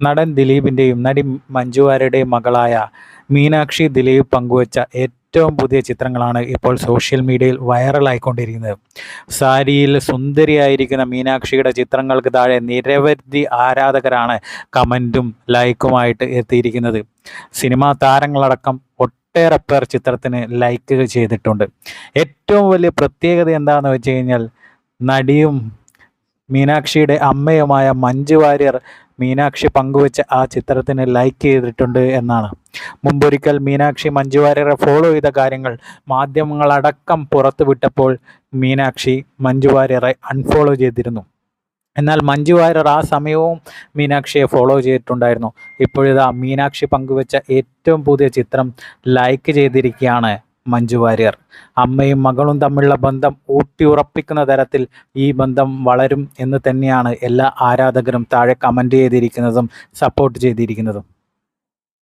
നടൻ ദിലീപിന്റെയും നടി മഞ്ജു വാര്യരുടെയും മകളായ മീനാക്ഷി ദിലീപ് പങ്കുവച്ച ഏറ്റവും പുതിയ ചിത്രങ്ങളാണ് ഇപ്പോൾ സോഷ്യൽ മീഡിയയിൽ വൈറലായിക്കൊണ്ടിരിക്കുന്നത്. സാരിയിൽ സുന്ദരിയായിരിക്കുന്ന മീനാക്ഷിയുടെ ചിത്രങ്ങൾക്ക് താഴെ നിരവധി ആരാധകരാണ് കമന്റും ലൈക്കുമായിട്ട് എത്തിയിരിക്കുന്നത്. സിനിമാ താരങ്ങളടക്കം ഒട്ടേറെ പേർ ചിത്രത്തിന് ലൈക്ക് ചെയ്തിട്ടുണ്ട്. ഏറ്റവും വലിയ പ്രത്യേകത എന്താണെന്ന് വെച്ച് കഴിഞ്ഞാൽ നടിയും മീനാക്ഷിയുടെ അമ്മയുമായ മഞ്ജു വാര്യർ മീനാക്ഷി പങ്കുവച്ച ആ ചിത്രത്തിന് ലൈക്ക് ചെയ്തിട്ടുണ്ട് എന്നാണ്. മുമ്പൊരിക്കൽ മീനാക്ഷി മഞ്ജു വാര്യരെ ഫോളോ ചെയ്ത കാര്യങ്ങൾ മാധ്യമങ്ങളടക്കം പുറത്തുവിട്ടപ്പോൾ മീനാക്ഷി മഞ്ജു വാര്യരെ അൺഫോളോ ചെയ്തിരുന്നു. എന്നാൽ മഞ്ജു വാര്യർ ആ സമയവും മീനാക്ഷിയെ ഫോളോ ചെയ്തിട്ടുണ്ടായിരുന്നു. ഇപ്പോഴിതാ മീനാക്ഷി പങ്കുവച്ച ഏറ്റവും പുതിയ ചിത്രം ലൈക്ക് ചെയ്തിരിക്കുകയാണ്. മഞ്ജു വാര്യർ. അമ്മയും മകളും തമ്മിലുള്ള ബന്ധം ഊട്ടിയുറപ്പിക്കുന്ന തരത്തിൽ ഈ ബന്ധം വളരും എന്ന് തന്നെയാണ് എല്ലാ ആരാധകരും താഴെ കമന്റ് ചെയ്തിരിക്കുന്നതും സപ്പോർട്ട് ചെയ്തിരിക്കുന്നതും.